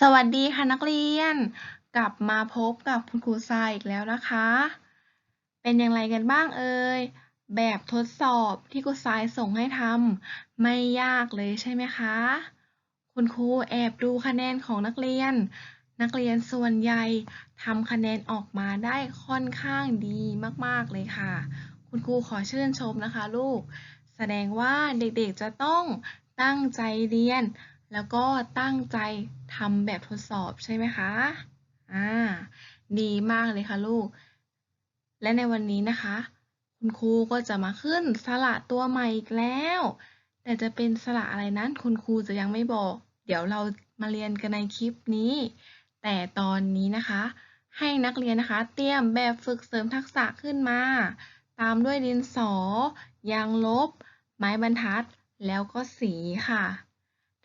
สวัสดีค่ะนักเรียน กลับมาพบกับคุณครูทรายอีกแล้วนะคะ เป็นอย่างไรกันบ้างเอ่ยแบบทดสอบที่ครูทรายส่งให้ทำไม่ยากเลยใช่ไหมคะ คุณครูแอบดูคะแนนของนักเรียน นักเรียนส่วนใหญ่ทำคะแนนออกมาได้ค่อนข้างดีมากๆเลยค่ะ คุณครูขอชื่นชมนะคะลูก แสดงว่าเด็กๆจะต้องตั้งใจเรียน แล้วก็ตั้งใจทำแบบทดสอบใช่ไหมคะ อ่า ดีมากเลยค่ะลูก และในวันนี้นะคะ คุณครูก็จะมาขึ้นสระตัวใหม่อีกแล้ว แต่จะเป็นสระอะไรนั้น คุณครูจะยังไม่บอก เดี๋ยวเรามาเรียนกันในคลิปนี้ แต่ตอนนี้นะคะ ให้นักเรียนนะคะ เตรียมแบบฝึกเสริมทักษะขึ้นมา ตามด้วยดินสอ ยางลบ ไม้บรรทัด แล้วก็สีค่ะ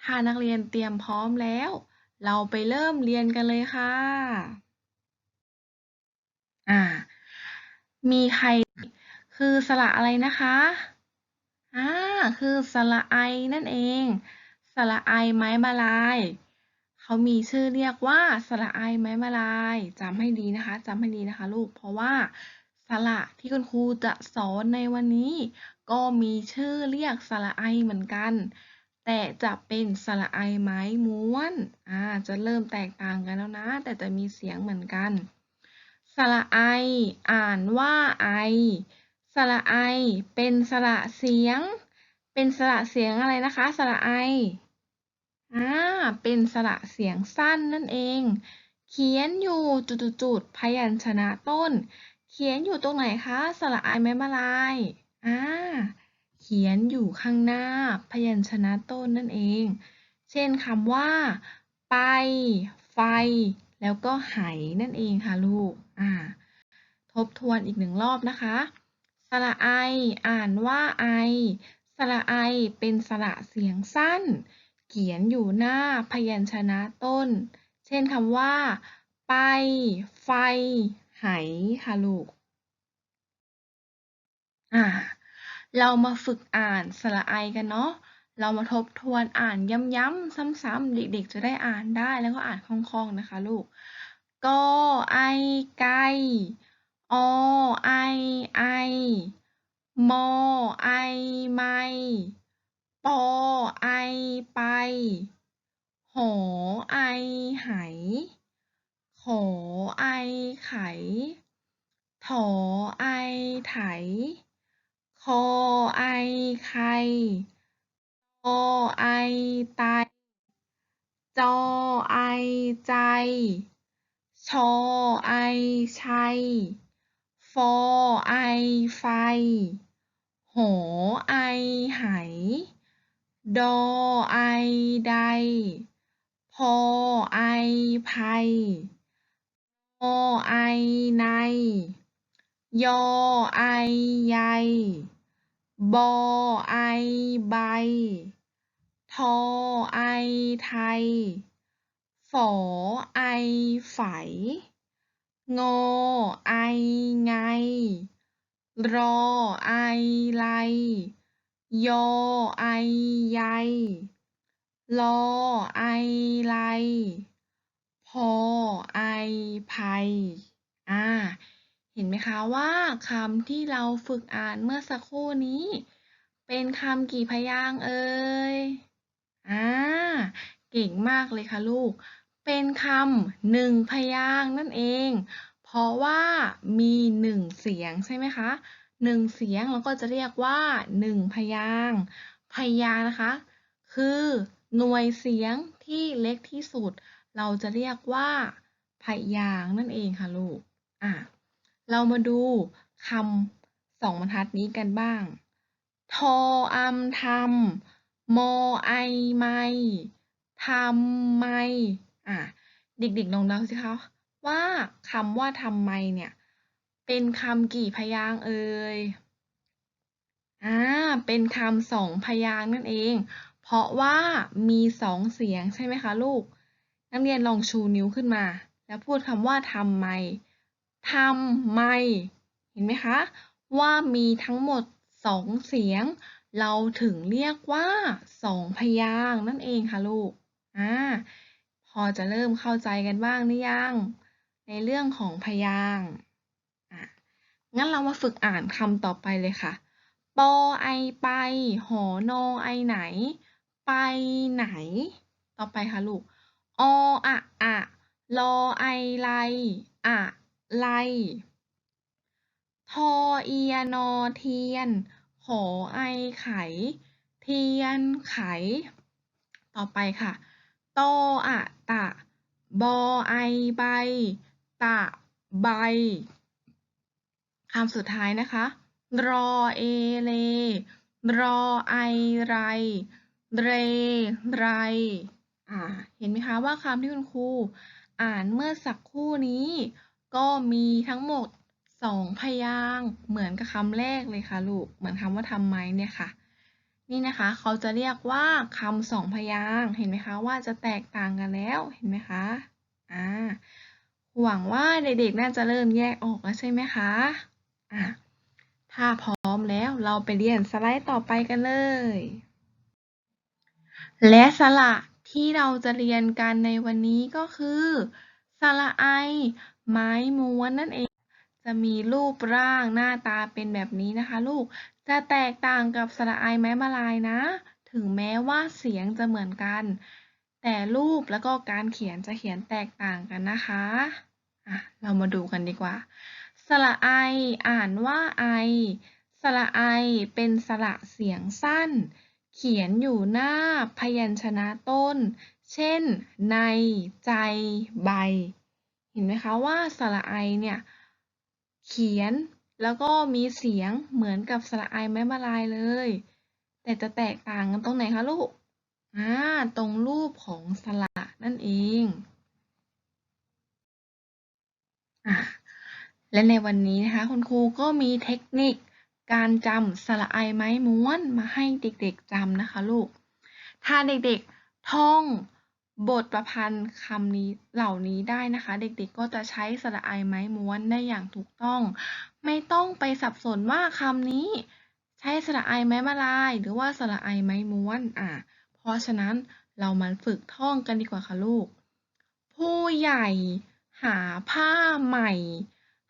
ถ้านักเรียนเตรียมพร้อมแล้ว เราไปเริ่มเรียนกันเลยค่ะ อ่า มีใครคือสระอะไรนะคะ อ่า คือสระไอนั่นเอง สระไอไม้มาลายเขามีชื่อเรียกว่าสระไอไม้มาลายจำให้ดีนะคะจำให้ดีนะคะลูก เพราะว่าสระที่คุณครูจะสอนในวันนี้ ก็มีชื่อเรียกสระไอเหมือนกัน แต่จะเป็นสระไอไม้ม้วน อ่า จะเริ่มแตกต่างกันแล้วนะ แต่จะมีเสียงเหมือนกัน สระไอ อ่านว่าไอ สระไอ เป็นสระเสียง เป็นสระเสียงอะไรนะคะ สระไอ อ่า เป็นสระเสียงสั้นนั่นเอง เขียนอยู่จุดๆพยัญชนะต้น เขียนอยู่ตรงไหนคะ สระไอไม้มาลาย อ่า เขียนอยู่ข้างหน้าพยัญชนะต้นนั่นเอง เช่นคำว่า ไป ไฟ แล้วก็ไหนั่นเองค่ะลูก อ่า ทบทวนอีกหนึ่งรอบนะคะ สระไอ อ่านว่าไอ สระไอเป็นสระเสียงสั้น เขียนอยู่หน้าพยัญชนะต้น เช่นคำว่า ไป ไฟ ไหค่ะลูก อ่า เรามาฝึกอ่านสระไอกันเนาะ เรามาทบทวนอ่านย้ำๆซ้ำๆเด็กๆ จะได้อ่านได้แล้วก็อ่านคล่องๆนะคะลูกกอไอไก่อไอไอมอไอไม่ปอไอไป หอไอไหขอไอไข ถอไอไถ คอไอไข่ตอไอไต จอไอใจ ชอไอชัย ฟอไอไฟ หอไอไหดอไอใด พอไอภัยอไอใน ยอไอใย บอ ไอ ใบ ทอ ไอ ไทย ฝอ ไอ ไฝ งอ ไอ ไง รอ ไอ ไล ยอ ไอ ใย ลอ ไอ ไล พอ ไอภัยอ่า เห็นไหมคะว่าคำที่เราฝึกอ่านเมื่อสักครู่นี้ เป็นคำกี่พยางค์เอ่ยอ่าเก่งมากเลยค่ะลูก เป็นคำหนึ่งพยางค์นั่นเอง เพราะว่ามีหนึ่งเสียงใช่ไหมคะหนึ่งเสียงเราก็จะเรียกว่าหนึ่งพยางค์พยางค์นะคะ คือหน่วยเสียงที่เล็กที่สุด เราจะเรียกว่าพยางค์นั่นเองค่ะลูกอะ เรามาดูคำสองบรรทัดนี้กันบ้าง ทออัมทำมอไอไม่ทำไม่อะเด็กๆลองเดาสิคะว่าคำว่าทำไมเนี่ย เป็นคำกี่พยางเอ่ยอ่าเป็นคำสองพยางนั่นเอง เพราะว่ามีสองเสียงใช่ไหมคะลูก นักเรียนลองชูนิ้วขึ้นมา แล้วพูดคำว่าทำไม ทำไม เห็นไหมคะ ว่ามีทั้งหมดสองเสียง เราถึงเรียกว่าสองพยางนั่นเองค่ะลูกอ่าพอจะเริ่มเข้าใจกันบ้างหรือยัง ในเรื่องของพยางอะงั้นเรามาฝึกอ่านคำต่อไปเลยค่ะ ปอไอไป หอนอไอไหน ไปไหน ต่อไปค่ะลูก ออะอะลอไอไลอะ ไล ทอเอียนอเทียน ขอไอไข เทียนไข ต่อไปค่ะตออะตะ บอไอใบ ตะใบ คำสุดท้ายนะคะ รอเอเล รอไอไร เรไรอ่า เห็นไหมคะว่าคำที่คุณครูอ่านเมื่อสักครู่นี้ ก็มีทั้งหมดสองพยางค์เหมือนกับคำแรกเลยค่ะลูก เหมือนคำว่าทำไมเนี่ยค่ะ นี่นะคะเขาจะเรียกว่าคำสองพยางค์เห็นไหมคะว่าจะแตกต่างกันแล้วเห็นไหมคะอ่าหวังว่าเด็กๆน่าจะเริ่มแยกออกแล้วใช่ไหมคะอะถ้าพร้อมแล้วเราไปเรียนสไลด์ต่อไปกันเลย และสระที่เราจะเรียนกันในวันนี้ก็คือ สระไอ ไม้ม้วนนั่นเอง จะมีรูปร่างหน้าตาเป็นแบบนี้นะคะลูก จะแตกต่างกับสระไอไม้มาลายนะ ถึงแม้ว่าเสียงจะเหมือนกัน แต่รูปแล้วก็การเขียนจะเขียนแตกต่างกันนะคะอะเรามาดูกันดีกว่า สระไอ อ่านว่าไอ สระไอเป็นสระเสียงสั้น เขียนอยู่หน้าพยัญชนะต้น เช่น ในใจใบ เห็นไหมคะว่าสระไอเนี่ยเขียนแล้วก็มีเสียงเหมือนกับสระไอไม้มาลายเลย แต่จะแตกต่างกันตรงไหนคะลูกอ่าตรงรูปของสระนั่นเองอะและในวันนี้นะคะคุณครูก็มีเทคนิคการจำสระไอไม้ม้วนมาให้เด็กๆจำนะคะลูก ถ้าเด็กๆท่อง บทประพันธ์คำนี้เหล่านี้ได้นะคะ เด็กๆก็จะใช้สระไอไม้ม้วนได้อย่างถูกต้อง ไม่ต้องไปสับสนว่าคำนี้ ใช้สระไอไม้มาลาย หรือว่าสระไอไม้ม้วนอะเพราะฉะนั้นเรามาฝึกท่องกันดีกว่าค่ะลูก ผู้ใหญ่หาผ้าใหม่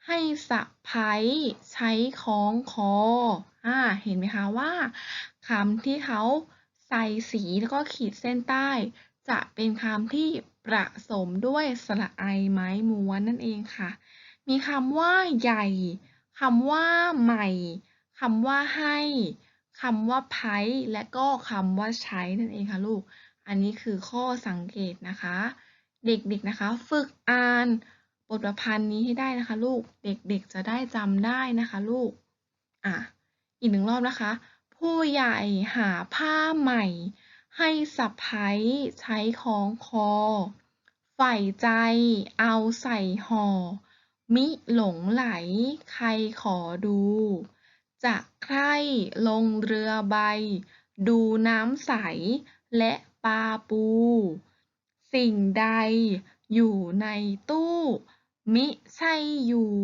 ให้สะพ้ายใช้คล้องคออ่าเห็นไหมคะว่าคำที่เขาใส่สีแล้วก็ขีดเส้นใต้ จะเป็นคำที่ประสมด้วยสระไอไม้ม้วนนั่นเองค่ะ มีคำว่าใหญ่คำว่าใหม่คำว่าให้คำว่าไพและก็คำว่าใช้นั่นเองค่ะลูก อันนี้คือข้อสังเกตนะคะ เด็กๆนะคะ ฝึกอ่านบทประพันธ์นี้ให้ได้นะคะลูก เด็กๆจะได้จำได้นะคะลูก อะ อีกหนึ่งรอบนะคะ ผู้ใหญ่หาผ้าใหม่ ให้สะพ้ายใช้คล้องคอ ใฝ่ใจเอาใส่ห่อ มิหลงไหลใครขอดู จะใครลงเรือใบ ดูน้ำใสและปลาปู สิ่งใดอยู่ในตู้ มิใช่อยู่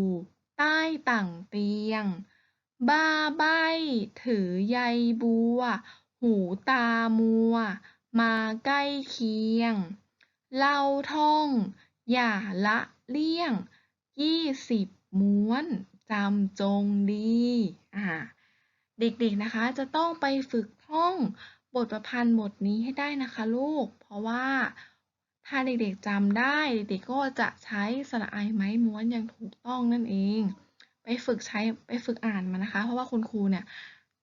ใต้ต่างเตียง บ้าใบถือใยบัว หูตามัว มาใกล้เคียง เล่าท่อง อย่าละเลี่ยง ยี่สิบม้วน จำจงดีอ่าเด็กๆนะคะจะต้องไปฝึกท่องบทประพันธ์บทนี้ให้ได้นะคะลูก เพราะว่าถ้าเด็กๆจำได้ เด็กๆก็จะใช้สระไอไม้ม้วนอย่างถูกต้องนั่นเอง ไปฝึกใช้ไปฝึกอ่านมานะคะ เพราะว่าคุณครูเนี่ย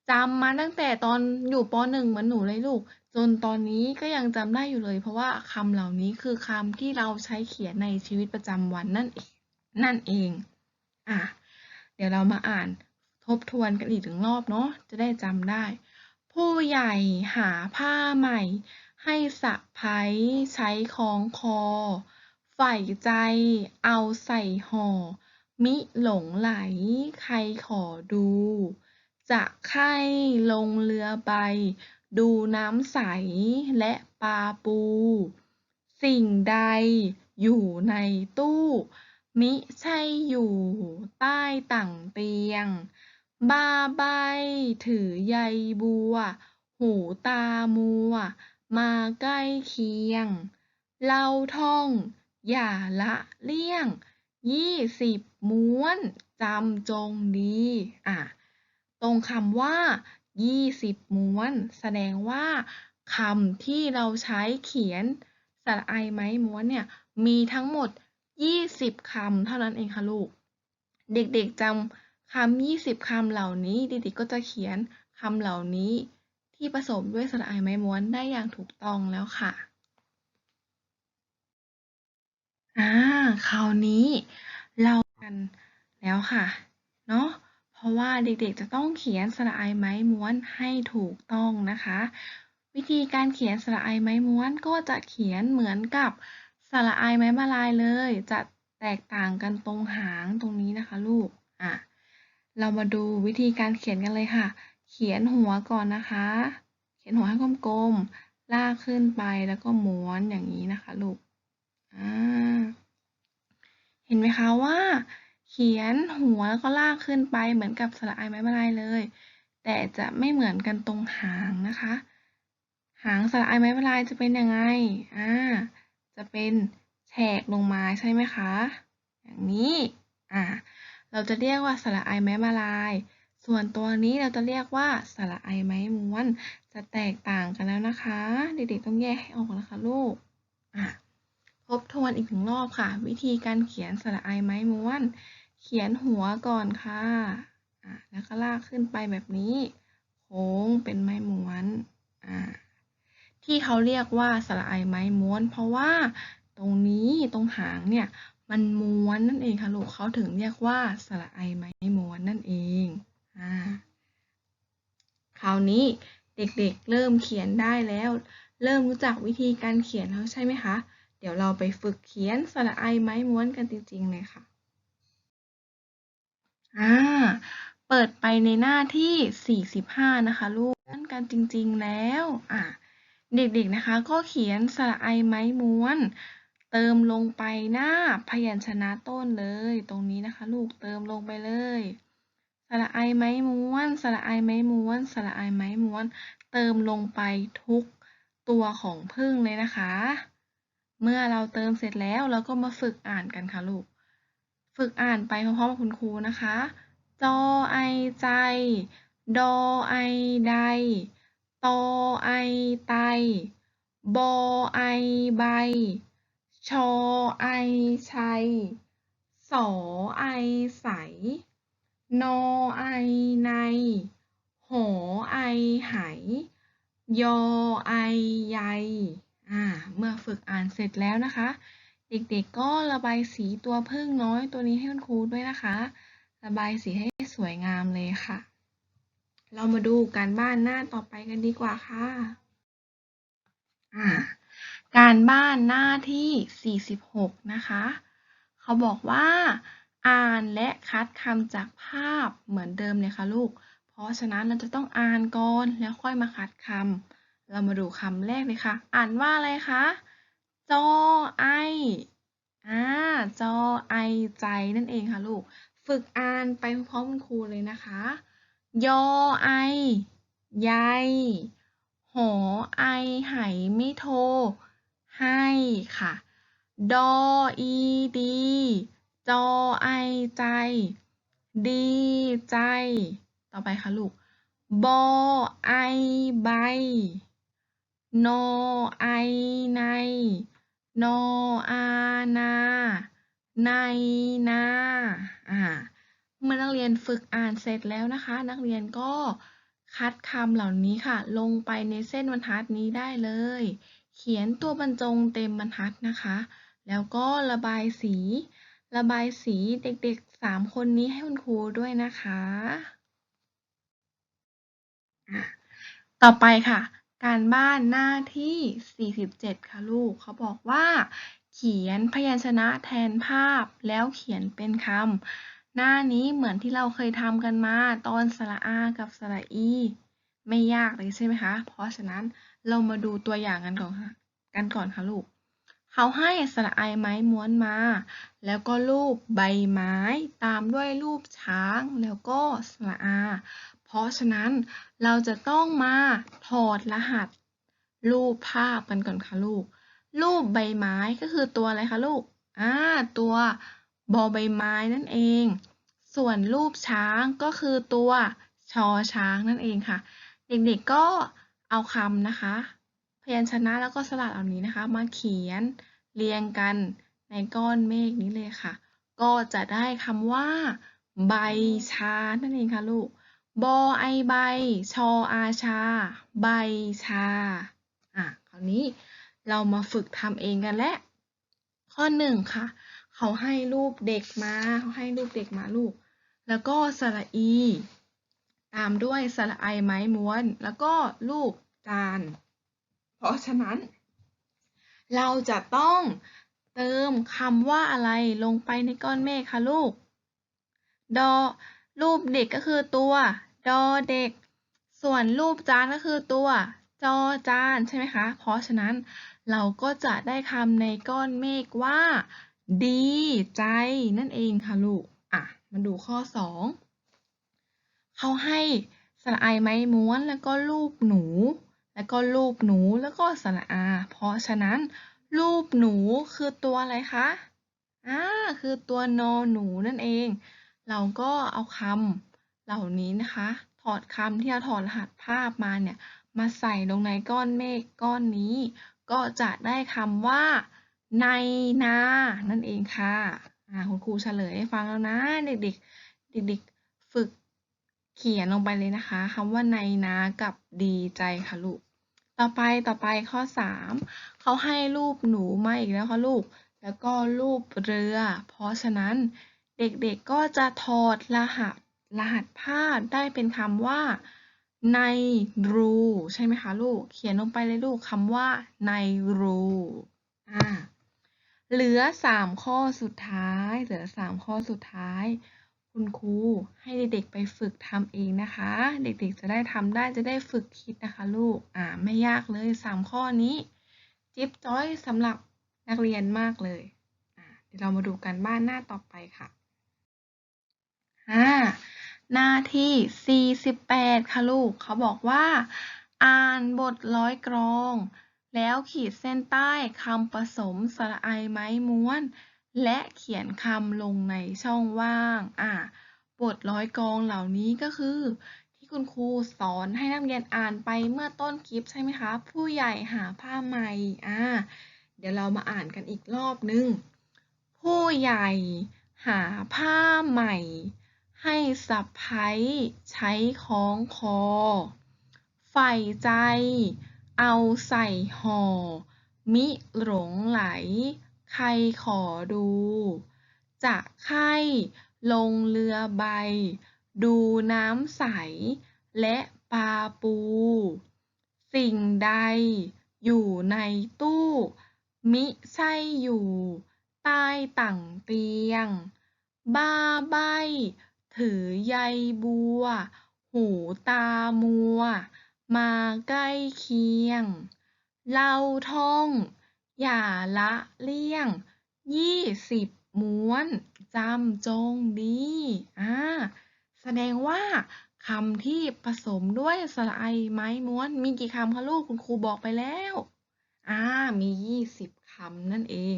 จำมาตั้งแต่ตอนอยู่ป .1 เหมือนหนูเลยลูก จนตอนนี้ก็ยังจำได้อยู่เลย เพราะว่าคำเหล่านี้คือคำที่เราใช้เขียนในชีวิตประจำวันนั่นเองนั่นเองอะเดี๋ยวเรามาอ่านทบทวนกันอีกถึงรอบเนาะจะได้จำได้ ผู้ใหญ่หาผ้าใหม่ ให้สะพ้ายใช้คล้องคอ ใฝ่ใจเอาใส่ห่อมิหลงไหลใครขอดู จะใคร่ลงเรือใบ ดูน้ำใสและปลาปู สิ่งใดอยู่ในตู้ มิใช่อยู่ใต้ต่างเตียงบ้าใบถือใยบัว หูตามัว มาใกล้เคียงเราท่อง อย่าละเลี่ยง ยี่สิบม้วนจำจงดี อะ ตรงคำว่ายี่สิบม้วน แสดงว่าคำที่เราใช้เขียนสระไอไม้ม้วนเนี่ยมีทั้งหมด 20 คำเท่านั้นเองค่ะลูก เด็กๆจำคำ 20 คำเหล่านี้เด็กๆก็จะเขียนคำเหล่านี้ที่ผสมด้วยสระไอไม้ม้วนได้อย่างถูกต้องแล้วค่ะอ่าคราวนี้เรากันแล้วค่ะ เนาะ เพราะว่าเด็กๆจะต้องเขียนสระไอไม้ม้วนให้ถูกต้องนะคะ วิธีการเขียนสระไอไม้ม้วนก็จะเขียนเหมือนกับสระไอไม้มาลายเลย จะแตกต่างกันตรงหางตรงนี้นะคะลูกอะเรามาดูวิธีการเขียนกันเลยค่ะ เขียนหัวก่อนนะคะ เขียนหัวให้กลมๆลากขึ้นไปแล้วก็ม้วนอย่างนี้นะคะลูกอ่าเห็นไหมคะว่า เขียนหัวแล้วก็ลากขึ้นไปเหมือนกับสระไอไม้มาลายเลย แต่จะไม่เหมือนกันตรงหางนะคะ หางสระไอไม้มาลายจะเป็นยังไงอ่าจะเป็นแฉกลงมาใช่ไหมคะ อย่างนี้อ่าเราจะเรียกว่าสระไอไม้มาลาย ส่วนตัวนี้เราจะเรียกว่าสระไอไม้ม้วน จะแตกต่างกันแล้วนะคะ เด็กๆต้องแยกให้ออกนะคะลูกอะทบทวนอีกหนึ่งรอบค่ะ วิธีการเขียนสระไอไม้ม้วน เขียนหัวก่อนค่ะะแล้วก็ลากขึ้นไปแบบนี้ โค้งเป็นไม้ม้วน ที่เขาเรียกว่าสระไอไม้ม้วน เพราะว่าตรงนี้ตรงหางเนี่ยมันม้วนนั่นเองค่ะลูกเขาถึงเรียกว่าสระไอไม้ม้วนนั่นเองอคราวนี้เด็กๆเริ่มเขียนได้แล้ว เริ่มรู้จักวิธีการเขียนแล้วใช่ไหมคะ เดี๋ยวเราไปฝึกเขียนสระไอไม้ม้วนกันจริงๆเลยค่ะ อ่า เปิดไปในหน้าที่ 45 นะคะลูกนั่นกันจริงๆแล้ว อ่าเด็กๆนะคะก็เขียนสระไอไม้ม้วน เติมลงไปหน้าพยัญชนะต้นเลย ตรงนี้นะคะ ลูกเติมลงไปเลยสระไอไม้ม้วนสระไอไม้ม้วนสระไอไม้ม้วน เติมลงไปทุกตัวของพึ่งเลยนะคะ เมื่อเราเติมเสร็จแล้วเราก็มาฝึกอ่านกันค่ะลูก ฝึกอ่านไปพร้อมๆกับคุณครูนะคะ จอไอใจ ดอไอใด ตอไอไต บอไอใบ ชอไอชัย สอไอใส นอไอใน หอไอไหยอไอใยอ่า เมื่อฝึกอ่านเสร็จแล้วนะคะ เด็กๆก็ระบายสีตัวพึ่งน้อยตัวนี้ให้คุณครูด้วยนะคะ ระบายสีให้สวยงามเลยค่ะ เรามาดูการบ้านหน้าต่อไปกันดีกว่าค่ะอ่าการบ้านหน้าที่ 46 นะคะ เขาบอกว่า อ่านและคัดคำจากภาพเหมือนเดิมเลยค่ะลูก เพราะฉะนั้นเราจะต้องอ่านก่อนแล้วค่อยมาคัดคำเรามาดูคำแรกเลยค่ะ อ่านว่าอะไรคะ จอไออ่าจอไอใจนั่นเองค่ะลูก ฝึกอ่านไปพร้อมคุณครูเลยนะคะ ยอไอใยหอไอไหไม่โท ให้ค่ะ ดออีดี จอไอใจ ดีใจ ต่อไปค่ะลูก บอไอใบ นอไอใน โนอานาในนาอ่าเมื่อนักเรียนฝึกอ่านเสร็จแล้วนะคะ นักเรียนก็คัดคำเหล่านี้ค่ะ ลงไปในเส้นบรรทัดนี้ได้เลย เขียนตัวบรรจงเต็มบรรทัดนะคะ แล้วก็ระบายสี ระบายสีเด็กๆสามคนนี้ให้คุณครูด้วยนะคะ ต่อไปค่ะ การบ้านหน้าที่ 47 ค่ะลูก เขาบอกว่า เขียนพยัญชนะแทนภาพแล้วเขียนเป็นคำ หน้านี้เหมือนที่เราเคยทำกันมาตอนสระอา กับสระอี ไม่ยากเลยใช่ไหมคะ เพราะฉะนั้นเรามาดูตัวอย่างกันก่อนค่ะกันก่อนค่ะลูก เขาให้สระไอไม้ม้วนมา แล้วก็รูปใบไม้ ตามด้วยรูปช้าง แล้วก็สระอา เพราะฉะนั้นเราจะต้องมาถอดรหัส รูปภาพกันก่อนค่ะลูก รูปใบไม้ก็คือตัวอะไรคะลูกอ่าตัวบอใบไม้นั่นเอง ส่วนรูปช้างก็คือตัวชอช้างนั่นเองค่ะ เด็กๆก็เอาคำนะคะ พยัญชนะแล้วก็สระเหล่านี้นะคะ มาเขียนเรียงกันในก้อนเมฆนี้เลยค่ะ ก็จะได้คำว่า ใบชานั่นเองค่ะลูก บอไอใบ ชออาชา ใบชา อะ คราวนี้เรามาฝึกทำเองกันและข้อหนึ่งค่ะ เขาให้รูปเด็กมา เขาให้รูปเด็กมาลูก แล้วก็สระอี ตามด้วยสระไอไม้ม้วน แล้วก็รูปจาน เพราะฉะนั้น เราจะต้องเติมคำว่าอะไรลงไปในก้อนเมฆคะลูก ดอรูปเด็กก็คือตัว ดอเด็ก ส่วนรูปจานก็คือตัวจอจานใช่ไหมคะ เพราะฉะนั้นเราก็จะได้คำในก้อนเมฆว่า ดีใจนั่นเองค่ะลูก อะ มาดูข้อสองเขาให้สระไอไม้ม้วนแล้วก็รูปหนู แล้วก็รูปหนูแล้วก็สระอา เพราะฉะนั้น รูปหนูคือตัวอะไรคะอ่าคือตัวนอหนูนั่นเอง เราก็เอาคำ เหล่านี้นะคะ ถอดคำที่เราถอดรหัสภาพมาเนี่ย มาใส่ลงในก้อนเมฆก้อนนี้ ก็จะได้คำว่า ในนา นั่นเองค่ะอ่าคุณครูเฉลยให้ฟังแล้วนะ เด็กๆ เด็กๆ ฝึกเขียนลงไปเลยนะคะคำว่าในนากับดีใจค่ะลูก ต่อไปต่อไปข้อสามเขาให้รูปหนูมาอีกแล้วค่ะลูก แล้วก็รูปเรือ เพราะฉะนั้นเด็กๆก็จะถอดรหัส รหัสภาพได้เป็นคำว่าใน รูใช่ไหมคะลูก เขียนลงไปเลยลูกคำว่าใน รูอ่าเหลือสามข้อสุดท้าย เหลือสามข้อสุดท้าย คุณครูให้เด็กๆไปฝึกทำเองนะคะ เด็กๆจะได้ทำได้จะได้ฝึกคิดนะคะลูกอ่าไม่ยากเลยสามข้อนี้ จิ๊บจ้อยสำหรับนักเรียนมากเลยอ่าเดี๋ยวเรามาดูกันบ้านหน้าต่อไปค่ะอ่า หน้าที่ 48 ค่ะลูก เขาบอกว่า อ่านบทร้อยกรอง แล้วขีดเส้นใต้คำผสมสระไอไม้ม้วน และเขียนคำลงในช่องว่าง อ่าบทร้อยกรองเหล่านี้ก็คือ ที่คุณครูสอนให้นักเรียนอ่านไปเมื่อต้นคลิปใช่ไหมคะ ผู้ใหญ่หาผ้าใหม่อ่าเดี๋ยวเรามาอ่านกันอีกรอบนึง ผู้ใหญ่หาผ้าใหม่ ให้สะพ้ยใช้คล้องคอ ใฝ่ใจ เอาใส่ห่อ มิหลงไหล ใครขอดู จะไข้ลงเรือใบ ดูน้ำใส และปลาปู สิ่งใดอยู่ในตู้ มิใช่อยู่ ใต้ตั่งเตียง บ้าใบ้ ถือใยบัว หูตามัว มาใกล้เคียงเล่าท่อง อย่าละเลี่ยง ยี่สิบม้วนจำจงดีอ่าแสดงว่าคำที่ผสมด้วยสระไอไม้ม้วน มีกี่คำคะลูกคุณครูบอกไปแล้วอ่ามียี่สิบคำนั่นเอง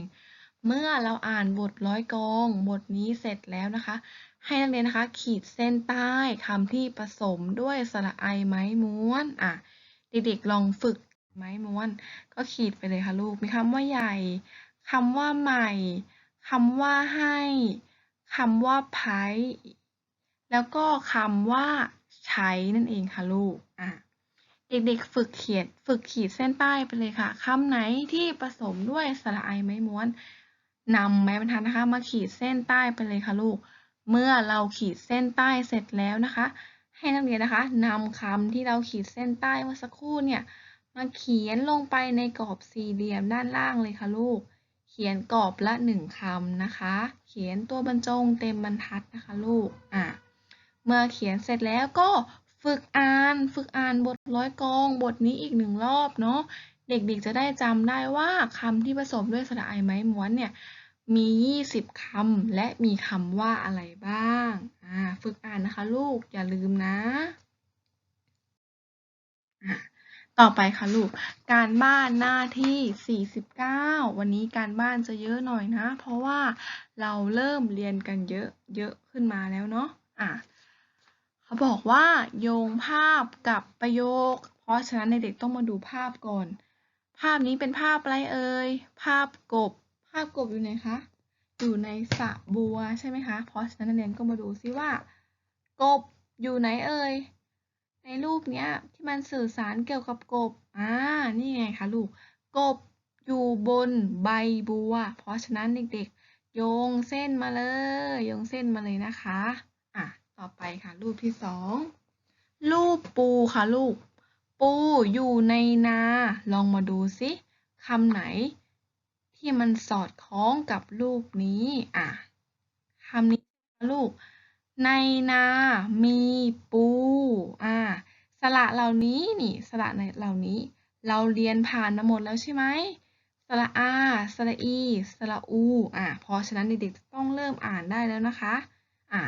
เมื่อเราอ่านบทร้อยกรอง บทนี้เสร็จแล้วนะคะ ให้นักเรียนนะคะ ขีดเส้นใต้คำที่ผสมด้วยสระไอไม้ม้วนอะเด็กๆลองฝึกไม้ม้วน ก็ขีดไปเลยค่ะลูกมีคำว่าใหญ่คำว่าใหม่คำว่าให้คำว่าไพแล้วก็คำว่าใช้นั่นเองค่ะลูกอะเด็กๆฝึกเขียนฝึกขีดเส้นใต้ไปเลยค่ะคำไหนที่ผสมด้วยสระไอไม้ม้วนนำไม้บรรทัดนะคะ มาขีดเส้นใต้ไปเลยค่ะลูก เมื่อเราขีดเส้นใต้เสร็จแล้วนะคะ ให้นักเรียนนะคะนำคำที่เราขีดเส้นใต้เมื่อสักครู่เนี่ยมาเขียนลงไปในกรอบสี่เหลี่ยมด้านล่างเลยค่ะลูก เขียนกรอบละหนึ่งคำนะคะ เขียนตัวบรรจงเต็มบรรทัดนะคะลูกอะเมื่อเขียนเสร็จแล้วก็ฝึกอ่านฝึกอ่านบทร้อยกรอง บทนี้อีกหนึ่งรอบเนาะเด็กๆจะได้จำได้ว่าคำที่ผสมด้วยสระไอไม้ม้วนเนี่ย มี 20 คำ และมีคำว่าอะไรบ้างอ่าฝึกอ่านนะคะลูก อย่าลืมนะอะต่อไปค่ะลูก การบ้านหน้าที่ 49 วันนี้การบ้านจะเยอะหน่อยนะ เพราะว่าเราเริ่มเรียนกันเยอะเยอะขึ้นมาแล้วเนาะอะเขาบอกว่าโยงภาพกับประโยค เพราะฉะนั้นเด็กๆต้องมาดูภาพก่อน ภาพนี้เป็นภาพอะไรเอ่ย ภาพกบ ภาพกบอยู่ไหนคะ อยู่ในสระบัวใช่ไหมคะ เพราะฉะนั้นนักเรียนก็มาดูซิว่า กบอยู่ไหนเอ่ย ในรูปเนี้ยที่มันสื่อสารเกี่ยวกับกบ อ่า นี่ไงคะลูก กบอยู่บนใบบัว เพราะฉะนั้นเด็กๆ โยงเส้นมาเลย โยงเส้นมาเลยนะคะ อะ ต่อไปค่ะรูปที่สอง รูปปูค่ะลูก ปูอยู่ในนา ลองมาดูซิคำไหน ที่มันสอดคล้องกับรูปนี้อะคำนี้นะคะลูก ในนามีปูอ่าสระเหล่านี้นี่สระในเหล่านี้ เราเรียนผ่านมาหมดแล้วใช่ไหมสระอาสระอีสระอูอ่าเพราะฉะนั้นเด็กๆต้องเริ่มอ่านได้แล้วนะคะอ่า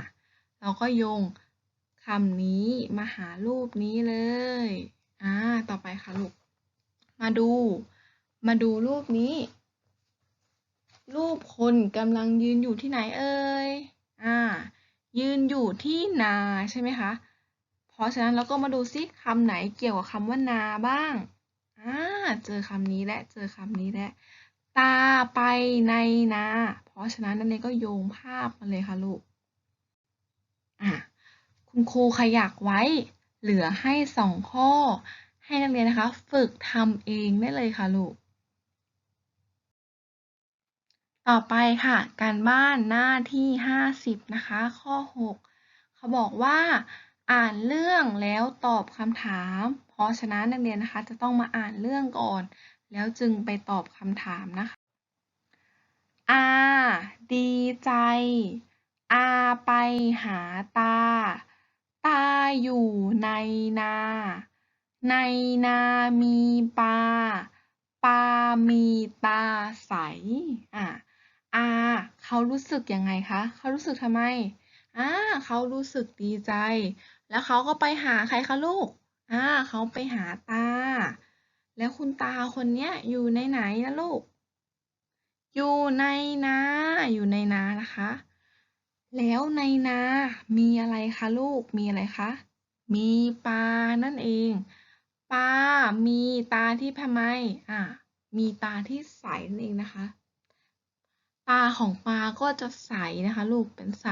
เราก็โยงคำนี้มาหารูปนี้เลยอ่าต่อไปค่ะลูก มาดู มาดูรูปนี้ รูปคนกำลังยืนอยู่ที่ไหนเอ่ย อ่า ยืนอยู่ที่นาใช่ไหมคะ เพราะฉะนั้นเราก็มาดูซิคำไหนเกี่ยวกับคำว่านาบ้าง อ่า เจอคำนี้และ เจอคำนี้และตาไปในนา เพราะฉะนั้นนันเองก็โยงภาพมาเลยค่ะลูก อะ คุณครูขยักไว้ เหลือให้สองข้อ ให้นักเรียนนะคะ ฝึกทำเองได้เลยค่ะลูก ต่อไปค่ะ การบ้านหน้าที่ 50 นะคะ ข้อ 6 เขาบอกว่า อ่านเรื่องแล้วตอบคำถาม เพราะฉะนั้นนักเรียนนะคะ จะต้องมาอ่านเรื่องก่อน แล้วจึงไปตอบคำถามนะคะอาดีใจ อาไปหาตา ตาอยู่ในนา ในนามีปลาปลามีตาใส อะ อาเขารู้สึกยังไงคะ เขารู้สึกทำไมอ่าเขารู้สึกดีใจ แล้วเขาก็ไปหาใครคะลูกอ่าเขาไปหาตา แล้วคุณตาคนเนี้ยอยู่ในไหนนะลูก อยู่ในนา อยู่ในนานะคะ แล้วในนา มีอะไรคะลูก มีอะไรคะ มีปลานั่นเอง ปลา มีตาที่ทำไม อ่ามีตาที่ใสนั่นเองนะคะ ตาของปลาก็จะใสนะคะลูกเป็นใส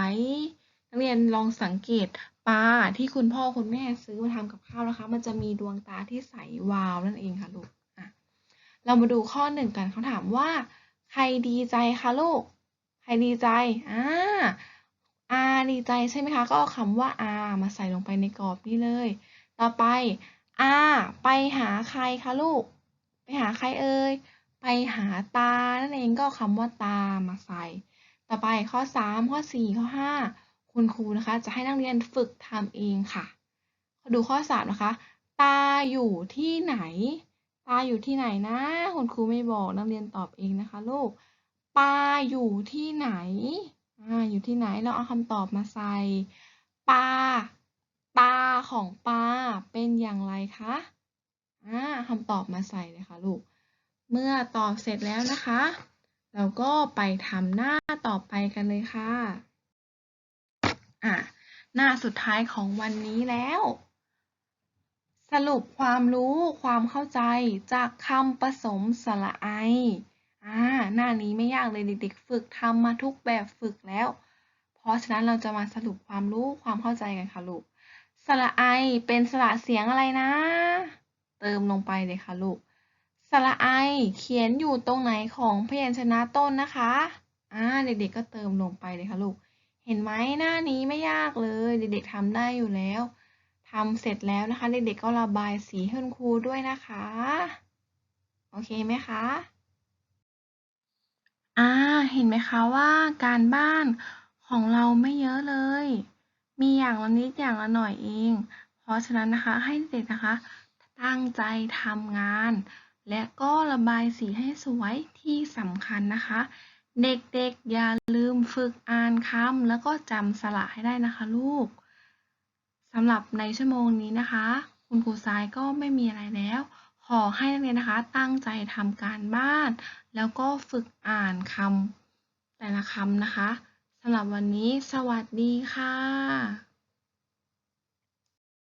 นักเรียนลองสังเกตปลาที่คุณพ่อคุณแม่ซื้อมาทำกับข้าวนะคะ มันจะมีดวงตาที่ใสวาวนั่นเองค่ะลูกอะเรามาดูข้อหนึ่งกันเขาถามว่า ใครดีใจคะลูก ใครดีใจอ่าอาดีใจใช่ไหมคะ ก็เอาคำว่าอามาใส่ลงไปในกรอบนี้เลย ต่อไปอาไปหาใครคะลูก ไปหาใครเอ่ย ไปหาตา นั่นเองก็เอาคำว่าตามาใส่ ต่อไปข้อ 3 ข้อ 4 ข้อ 5 คุณครูนะคะ จะให้นักเรียนฝึกทำเองค่ะ ดูข้อ 3 นะคะ ตาอยู่ที่ไหน ตาอยู่ที่ไหนนะ คุณครูไม่บอกนักเรียนตอบเองนะคะลูก ปลาอยู่ที่ไหน อ่า อยู่ที่ไหน เราเอาคำตอบมาใส่ ปลา ตาของปลาเป็นอย่างไรคะ อ่าคำตอบมาใส่เลยค่ะลูก เมื่อตอบเสร็จแล้วนะคะ เราก็ไปทำหน้าต่อไปกันเลยค่ะอะหน้าสุดท้ายของวันนี้แล้ว สรุปความรู้ความเข้าใจจากคำผสมสระไออ่าหน้านี้ไม่ยากเลยเด็กๆฝึกทำมาทุกแบบฝึกแล้ว เพราะฉะนั้นเราจะมาสรุปความรู้ความเข้าใจกันค่ะลูกสระไอเป็นสระเสียงอะไรนะ เติมลงไปเลยค่ะลูก สระไอเขียนอยู่ตรงไหนของพยัญชนะต้นนะคะ อ่า เด็กๆก็เติมลงไปเลยค่ะลูก เห็นไหมหน้านี้ไม่ยากเลย เด็กๆทำได้อยู่แล้ว ทำเสร็จแล้วนะคะ เด็กๆก็ระบายสีให้คุณครูด้วยนะคะ โอเคไหมคะ อ่า เห็นไหมคะว่าการบ้านของเราไม่เยอะเลย มีอย่างละนิดอย่างละหน่อยเอง เพราะฉะนั้นนะคะให้เด็กนะคะ ตั้งใจทำงาน และก็ระบายสีให้สวยที่สำคัญนะคะ เด็กๆอย่าลืมฝึกอ่านคำแล้วก็จำสระให้ได้นะคะลูกสำหรับในชั่วโมงนี้นะคะ คุณครูทรายก็ไม่มีอะไรแล้ว ขอให้นักเรียนนะคะ ตั้งใจทำการบ้าน แล้วก็ฝึกอ่านคำแต่ละคำนะคะสำหรับวันนี้สวัสดีค่ะ